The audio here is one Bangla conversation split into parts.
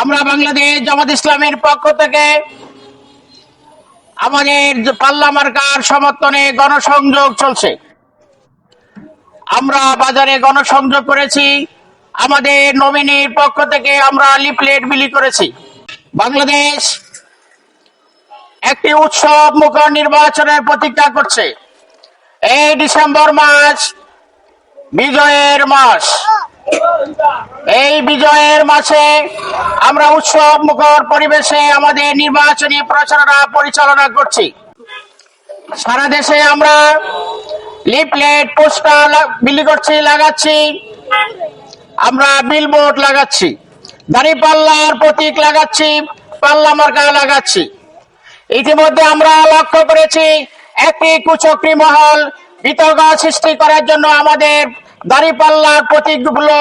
আমরা বাংলাদেশ জামাত ইসলামের পক্ষ থেকে আমাদের যে পাল্লা মার্কার সমর্থনে গণসংযোগ চলছে। আমরা বাজারে গণসংযোগ করেছি, আমাদের নমিনির পক্ষ থেকে আমরা লিফলেট বিলি করেছি। বাংলাদেশ একটি উৎসব মুখ নির্বাচনের প্রতীক্ষা করছে। এই ডিসেম্বর মাস বিজয়ের মাস। এই বিজয়ের মাসে আমরা উৎসব মুখর পরিবেশে আমাদের নির্বাচনী প্রচারণা পরিচালনা করছি। সারা দেশে আমরা লিফলেট, পোস্টার বিলি করছি, লাগাচ্ছি। আমরা বিলবোর্ড লাগাচ্ছি। দাঁড়িপাল্লার প্রতীক লাগাচ্ছি, পাল্লা মার্কা লাগাচ্ছি। ইতিমধ্যে আমরা লক্ষ্য করেছি একটি কুচক্রি মহল বিতর্ক সৃষ্টি করার জন্য আমাদের দাড়িপাল্লার প্রতীকগুলো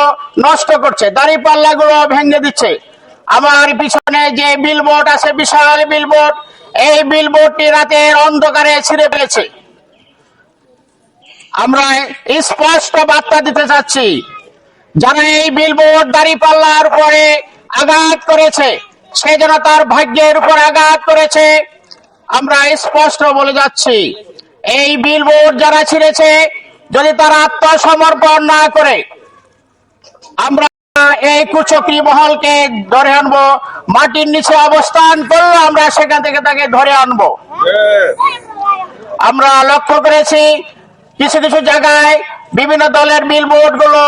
নষ্ট করছে দাড়িপাল্লা গুলো ভেঙে দিচ্ছে। আমার পিছনে যে বিলবোর্ড আছে, বিশাল বিলবোর্ড এই বিলবোর্ডটি রাতের অন্ধকারে ছিঁড়ে ফেলেছে। আমরা স্পষ্ট বার্তা দিতে চাচ্ছি, যারা এই বিলবোর্ড দাড়িপাল্লার উপরে আঘাত করেছে, সে যেন তার ভাগ্যের উপর আঘাত করেছে। আমরা স্পষ্ট বলে যাচ্ছি, এই বিলবোর্ড যারা ছিঁড়েছে যদি তারা আত্মসমর্পণ না করে, আমরা এই কুচক্রি মহলকে ধরে আনব, মাটির নিচে অবস্থান করলে আমরা সেখান থেকে তাকে ধরে আনব। আমরা লক্ষ্য করেছি, কিছু কিছু জায়গায় বিভিন্ন দলের বিলবোর্ডগুলো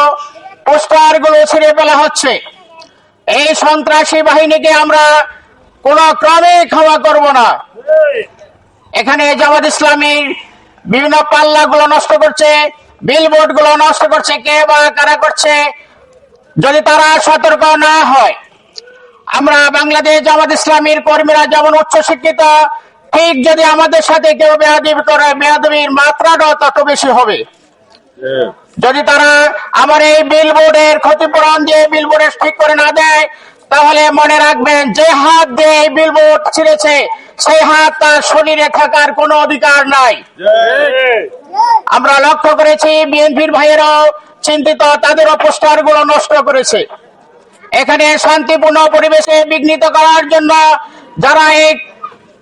পোস্টারগুলো ছিঁড়ে ফেলা হচ্ছে। এই সন্ত্রাসী বাহিনীকে আমরা কোন ক্রমে ক্ষমা করব না। এখানে জামাত ইসলামীর বিভিন্ন পাল্লা গুলো নষ্ট করছে বিলবোর্ডগুলো নষ্ট করছে, কে বা কারা করছে, যদি তারা সতর্ক না হয়। আমরা বাংলাদেশ জামাত ইসলামীর কর্মীরা যেমন উচ্চ শিক্ষিত, ঠিক যদি আমাদের সাথে কেউ বেয়াদবি করে, বেয়াদবির মাত্রাটাও তত বেশি হবে। যদি তারা আমার এই বিলবোর্ডের ক্ষতিপূরণ দিয়ে বিলবোর্ডের ঠিক করে না দেয়, তাহলে মনে রাখবেন যে হাত দিয়ে এই বিলবোর্ড ছিঁড়েছে সেই হাত তার শরীরে থাকার কোনো অধিকার নাই। আমরা লক্ষ্য করেছি, বিএনপির ভাইয়েরাও চিন্তিত, তাদেরও পোস্টারগুলো নষ্ট করেছে। এখানে শান্তিপূর্ণ পরিবেশে বিঘ্নিত করার জন্য যারা এই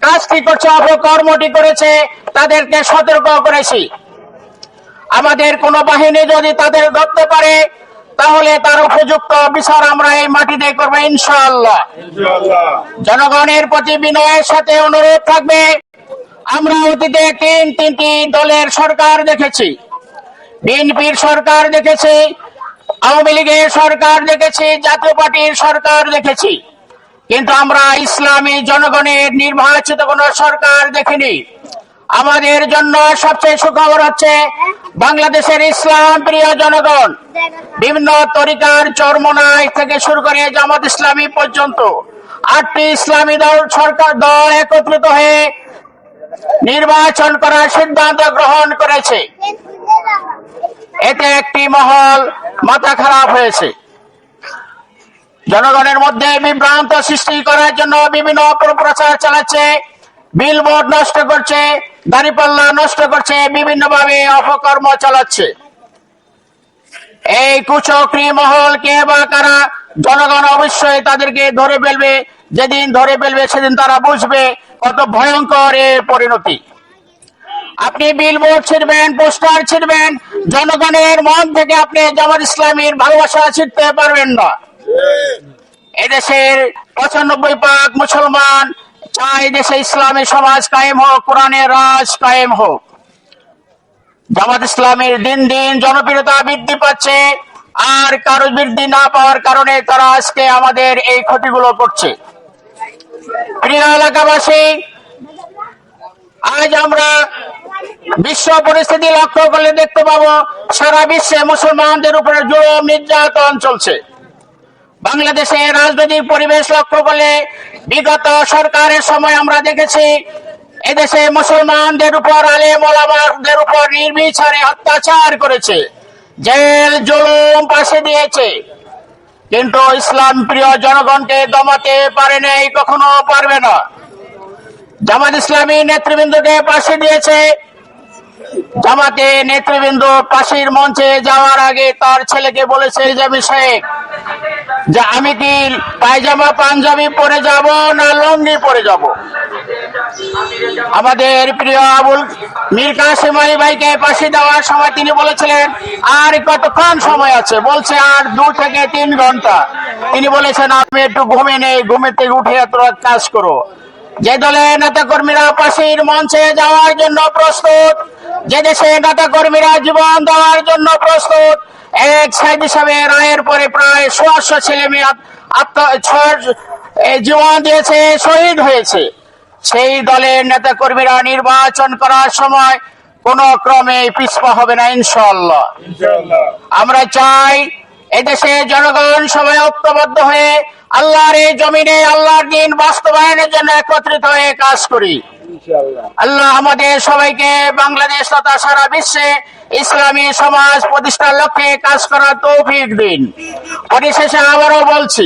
কাজটি করছে, অপকর্মটি করেছে, তাদেরকে সতর্ক করেছি। আমাদের কোন বাহিনী যদি তাদের ধরতে পারে তাহলে তার উপযুক্ত বিচার আমরা এই মাটিতে করব ইনশাআল্লাহ। জনগণের প্রতি বিনয়ের সাথে অনুরোধ থাকবে। আমরা অতীতে তিন তিনটি দলের সরকার দেখেছি। বিএনপির সরকার দেখেছি আওয়ামী লীগের সরকার দেখেছি জাতীয় পার্টির সরকার দেখেছি। কিন্তু আমরা ইসলামী জনগণের নির্বাচিত কোন সরকার দেখিনি। আমাদের জন্য সবচেয়ে সুখবর হচ্ছে বাংলাদেশের ইসলাম প্রিয় জনগণ বিভিন্ন তরিকার চরমনায় থেকে শুরু করে জামাত ইসলামী পর্যন্ত আটটি ইসলামী দল সরকার দল একত্রিত হয়ে নির্বাচন করার সিদ্ধান্ত গ্রহণ করেছে। এতে একটি মহল মাথা খারাপ হয়েছে। জনগণের মধ্যে বিভ্রান্ত সৃষ্টি করার জন্য বিভিন্ন অপপ্রচার চালাচ্ছে বিলবোর্ড নষ্ট করছে, দাঁড়িপাল্লা নষ্ট করছে বিভিন্ন ভাবে অপকর্ম চালাচ্ছে। এই কুচক্রি মহল কে বা কারা, জনগণ অবশ্যই তাদেরকে ধরে ফেলবে, যেদিন ধরে ফেলবে সেদিন তারা বুঝবে কত ভয়ঙ্কর এর পরিণতি। আপনি বিলবোর্ড ছিড়বেন, পোস্টার ছিড়বেন, জনগণের মন থেকে আপনি জামাত ইসলামীর ভালোবাসা ছিটতে পারবেন না। এদেশের পঁচানব্বই পাক মুসলমান চাই দেশে ইসলামী সমাজ কায়েম হোক কোরআনের রাজ কায়েম হোক। জামাত ইসলামের দিন দিন জনপ্রিয়তা বৃদ্ধি পাচ্ছে, আর কারও বৃদ্ধি না পাওয়ার কারণে তারা আজকে আমাদের এই ক্ষতিগুলো করছে। এলাকাবাসী, আজ আমরা বিশ্ব পরিস্থিতি লক্ষ্য করলে দেখতে পাবো, সারা বিশ্বে মুসলমানদের উপরে জুলুম, নির্যাতন চলছে। বাংলাদেশের রাজনৈতিক পরিবেশ লক্ষ্য করলে বিগত সরকারের সময় আমরা দেখেছি, এদেশে মুসলমানদের উপর, আলেম ওলামাদের উপর নির্বিচারে অত্যাচার করেছে। জেল, জুলুম পাশে দিয়েছে। কিন্তু ইসলাম প্রিয় জনগণকে দমাতে পারে নাই, কখনো পারবে না। জামাত ইসলামী নেতৃবৃন্দকে পাশে দিয়েছে। জামাতে নেতৃবৃন্দ পাশের মঞ্চে যাওয়ার আগে তার ছেলেকে বলেছে যে বিষয়ে যে আমি কি পায়জামা, পাঞ্জাবি পরে যাব না লঙ্গি পরে যাব? আমাদের প্রিয় আবুল মীর কাসিম আলী ভাইকে পাশে দেওয়ার সময় তিনি বলেছিলেন, আর কতক্ষণ সময় আছে? বলছে, আর দু থেকে তিন ঘণ্টা। তিনি বলেছেন, আমি একটু ঘুমে নেই, ঘুমে থেকে উঠে তোরা কাজ করো। যে দলে নেতা কর্মীরা পাশের মঞ্চে যাওয়ার জন্য প্রস্তুত যে দেশে নেতা কর্মীরা জীবন দেওয়ার জন্য প্রস্তুত এক সাইড হিসাবে রায়ের পরে প্রায় সোয়াশো ছেলে মেয়ে আত্ম জীবন দিয়েছে শহীদ হয়েছে। সেই দলের নেতা কর্মীরা নির্বাচন করার সময় কোন ক্রমে পিছপা হবে না ইনশাল্লাহ আমরা চাই এদেশে জনগণ সবাই ঐক্যবদ্ধ হয়ে আল্লাহর এই জমিনে আল্লাহর দিন বাস্তবায়নের জন্য একত্রিত হয়ে কাজ করি। আল্লাহ আমাদের সবাইকে বাংলাদেশ তথা সারা বিশ্বে ইসলামী সমাজ প্রতিষ্ঠার লক্ষ্যে কাজ করার তৌফিক দিন। পরিশেষে আবারও বলছি,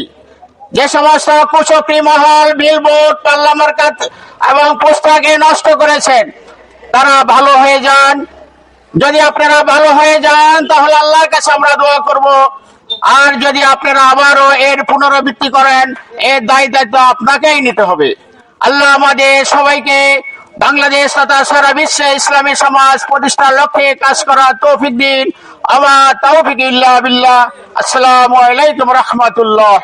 যে সমস্ত কুচক্রি মহল বিলবোর্ড পার্লামার কাত এবং পুস্তকে নষ্ট করেছেন, তারা ভালো হয়ে যান। যদি আপনারা ভালো হয়ে যান, তাহলে আল্লাহর কাছে আমরা দোয়া করব। আর যদি আপনারা আবারও এর পুনরাবৃত্তি করেন, এর দায় দায়িত্ব আপনাকেই নিতে হবে। আল্লাহ আমাদের সবাইকে বাংলাদেশ তথা সারা বিশ্বে ইসলামী সমাজ প্রতিষ্ঠার লক্ষ্যে কাজ করা তৌফিক দিন। আমার তৌফিক ইল্লা বিল্লাহ। আসসালামু আলাইকুম রহমতুল্লাহ।